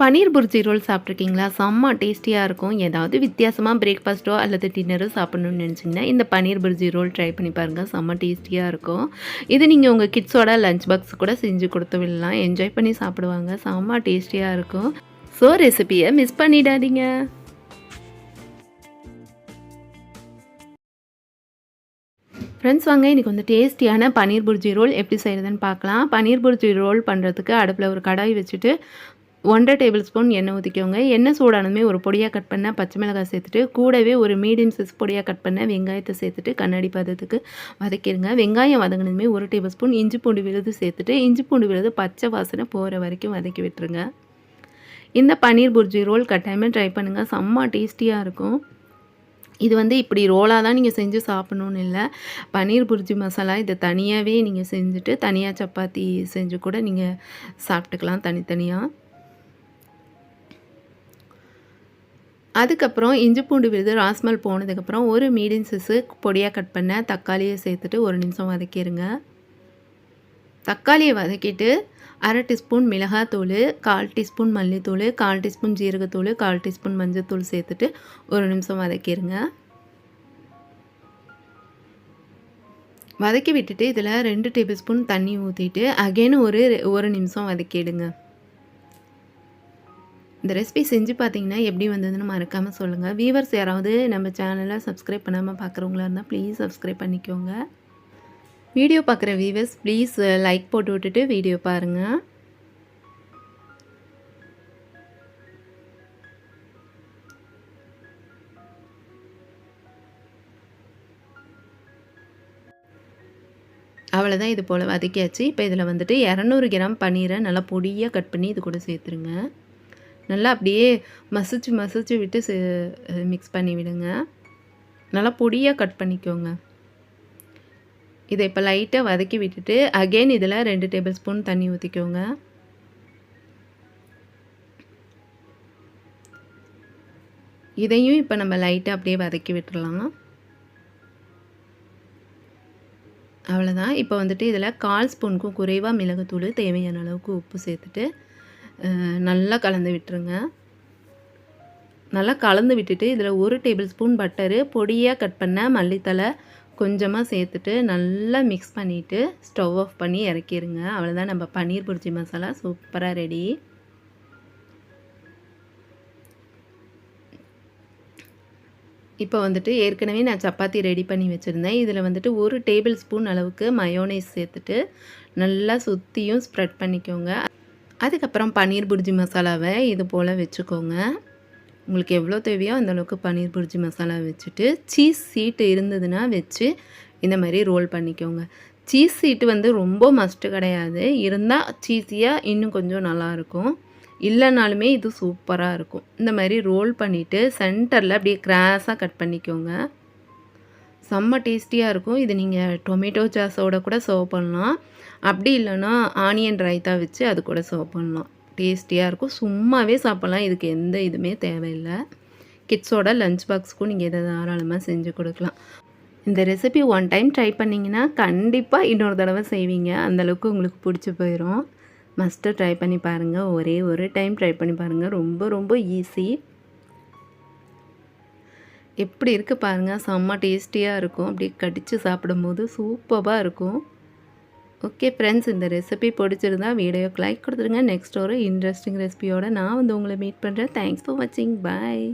பன்னீர் bhurji role சாப்பிட்ருக்கீங்களா செம்ம டேஸ்டியாக இருக்கும். ஏதாவது வித்தியாசமாக பிரேக்ஃபாஸ்ட்டோ அல்லது டின்னரோ சாப்பிட்ணுன்னு நினச்சிங்கன்னா இந்த பன்னீர் புர்ஜி ரோல் ட்ரை பண்ணி பாருங்கள் செம்ம டேஸ்டியாக இருக்கும். இது நீங்கள் உங்கள் கிட்ஸோட லஞ்ச் பாக்ஸ் கூட செஞ்சு கொடுத்து விடலாம். என்ஜாய் பண்ணி சாப்பிடுவாங்க. செம்ம டேஸ்டியாக இருக்கும். ஸோ ரெசிபியை மிஸ் பண்ணிடாதீங்க. ஃப்ரெண்ட்ஸ் வாங்க. இன்றைக்கி வந்து டேஸ்டியான பன்னீர் புர்ஜி ரோல் எப்படி செய்கிறதுன்னு பார்க்கலாம். பன்னீர் புர்ஜி ரோல் பண்ணுறதுக்கு அடுப்பில் ஒரு கடாய் வச்சுட்டு ஒன்றரை டேபிள் ஸ்பூன் எண்ணெய் ஊற்றிக்கோங்க எண்ணெய் சூடானதுமே ஒரு பொடியாக கட் பண்ண பச்சை மிளகாய் சேர்த்துட்டு கூடவே ஒரு மீடியம் சைஸ் பொடியாக கட் பண்ண வெங்காயத்தை சேர்த்துட்டு கண்ணாடி பதத்துக்கு வதக்கிடுங்க. வெங்காயம் வதங்கினதுமே ஒரு டேபிள் ஸ்பூன் இஞ்சி பூண்டு விழுது சேர்த்துட்டு இஞ்சி பூண்டு விழுது பச்சை வாசனை போகிற வரைக்கும் வதக்கி விட்டுருங்க. இந்த பன்னீர் புர்ஜி ரோல் கட்டாயமாக ட்ரை பண்ணுங்கள் செம்ம டேஸ்டியாக இருக்கும். இது வந்து இப்படி ரோலாக தான் நீங்கள் செஞ்சு சாப்பிட்ணுன்னு இல்லை. பன்னீர் புர்ஜி மசாலா இதை தனியாகவே நீங்கள் செஞ்சுட்டு தனியாக சப்பாத்தி செஞ்சு கூட நீங்கள் சாப்பிட்டுக்கலாம் தனித்தனியாக அதுக்கப்புறம் இஞ்சி பூண்டு விழுது ராஸ்மல் போனதுக்கப்புறம் ஒரு மீடியம் சைஸு பொடியாக கட் பண்ண தக்காளியை சேர்த்துட்டு ஒரு நிமிஷம் வதக்கிடுங்க தக்காளியை வதக்கிட்டு அரை டீஸ்பூன் மிளகாத்தூள் கால் டீஸ்பூன் மல்லித்தூள் கால் டீஸ்பூன் ஜீரகத்தூள் கால் டீஸ்பூன் மஞ்சத்தூள் சேர்த்துட்டு ஒரு நிமிஷம் வதக்கிடுங்க வதக்கி விட்டுட்டு இதில் ரெண்டு டேபிள் ஸ்பூன் தண்ணி ஊற்றிட்டு அகைன் ஒரு ஒரு நிமிஷம் வதக்கிடுங்க. இந்த ரெசிபி செஞ்சு பார்த்தீங்கன்னா எப்படி வந்ததுன்னு மறக்காமல் சொல்லுங்கள் வீவர்ஸ் யாராவது நம்ம சேனலை சப்ஸ்கிரைப் பண்ணாமல் பார்க்குறவங்களா இருந்தால் ப்ளீஸ் சப்ஸ்கிரைப் பண்ணிக்கோங்க. வீடியோ பார்க்குற வீவர்ஸ் ப்ளீஸ் லைக் போட்டு விட்டுட்டு வீடியோ பாருங்கள் அவ்வளோதான் இது போல் வதக்கியாச்சு. இப்போ இதில் வந்துட்டு இரநூறு கிராம் பன்னீரை நல்லா பொடியாக கட் பண்ணி இது கூட சேர்த்துருங்க. நல்லா அப்படியே மசிச்சு மசிச்சு விட்டு மிக்ஸ் பண்ணி விடுங்க. நல்லா பொடியாக கட் பண்ணிக்கோங்க. இதை இப்போ லைட்டாக வதக்கி விட்டுட்டு அகெயின் இதில் ரெண்டு டேபிள் ஸ்பூன் தண்ணி ஊற்றிக்கோங்க இதையும் இப்போ நம்ம லைட்டாக அப்படியே வதக்கி விட்டுடலாம் அவ்வளோதான் இப்போ வந்துட்டு இதில் கால் ஸ்பூனுக்கும் குறைவாக மிளகுத்தூள் தேவையான அளவுக்கு உப்பு சேர்த்துட்டு நல்லா கலந்து விட்டுருங்க. நல்லா கலந்து விட்டுட்டு இதில் ஒரு டேபிள் ஸ்பூன் பட்டரு பொடியாக கட் பண்ண மல்லித்தலை கொஞ்சமாக சேர்த்துட்டு நல்லா மிக்ஸ் பண்ணிவிட்டு ஸ்டவ் ஆஃப் பண்ணி இறக்கிடுங்க அவ்வளோதான் நம்ம பன்னீர் புரிச்சி மசாலா சூப்பராக ரெடி இப்போ வந்துட்டு ஏற்கனவே நான் சப்பாத்தி ரெடி பண்ணி வச்சுருந்தேன். இதில் வந்துட்டு ஒரு டேபிள் ஸ்பூன் அளவுக்கு மயோனைஸ் சேர்த்துட்டு நல்லா சுற்றியும் ஸ்ப்ரெட் பண்ணிக்கோங்க. அதுக்கப்புறம் பன்னீர் புர்ஜி மசாலாவை இது போல் வச்சுக்கோங்க. உங்களுக்கு எவ்வளோ தேவையோ அந்தளவுக்கு பன்னீர் புர்ஜி மசாலா வச்சுட்டு சீஸ் சீட்டு இருந்ததுன்னா வச்சு இந்த மாதிரி ரோல் பண்ணிக்கோங்க. சீஸ் சீட்டு வந்து ரொம்ப மஸ்ட்டு கிடையாது. இருந்தால் சீஸியாக இன்னும் கொஞ்சம் நல்லாயிருக்கும் இல்லைனாலுமே இது சூப்பராக இருக்கும். இந்த மாதிரி ரோல் பண்ணிவிட்டு சென்டரில் அப்படியே கிராஸாக கட் பண்ணிக்கோங்க. செம்ம டேஸ்டியாக இருக்கும். இது நீங்கள் டொமேட்டோ சாஸோட கூட சர்வ் பண்ணலாம். அப்படி இல்லைன்னா ஆனியன் ரைத்தா வச்சு அது கூட சர்வ் பண்ணலாம். டேஸ்டியாக இருக்கும். சும்மாவே சாப்பிட்லாம். இதுக்கு எந்த இதுவுமே தேவையில்லை. கிட்ஸோட லஞ்ச் பாக்ஸ்க்கும் நீங்கள் எதை தாராளமாக செஞ்சு கொடுக்கலாம். இந்த ரெசிபி ஒன் டைம் ட்ரை பண்ணிங்கன்னா கண்டிப்பாக இன்னொரு தடவை செய்வீங்க. அந்தளவுக்கு உங்களுக்கு பிடிச்சி போயிடும் மஸ்ட்டு ட்ரை பண்ணி பாருங்கள் ஒரே ஒரு டைம் ட்ரை பண்ணி பாருங்கள் ரொம்ப ரொம்ப ஈஸி எப்படி இருக்குது பாருங்கள் செம்ம டேஸ்டியாக இருக்கும். அப்படி கடித்து சாப்பிடும்போது சூப்பராக இருக்கும். ஓகே ஃப்ரெண்ட்ஸ் இந்த ரெசிபி பிடிச்சிருந்தா வீடியோக்கு லைக் கொடுத்துருங்க. நெக்ஸ்ட் ஒரு இன்ட்ரெஸ்டிங் ரெசிபியோட நான் வந்து உங்களை மீட் பண்ணுறேன் தேங்க்ஸ் ஃபார் வாட்சிங் பாய்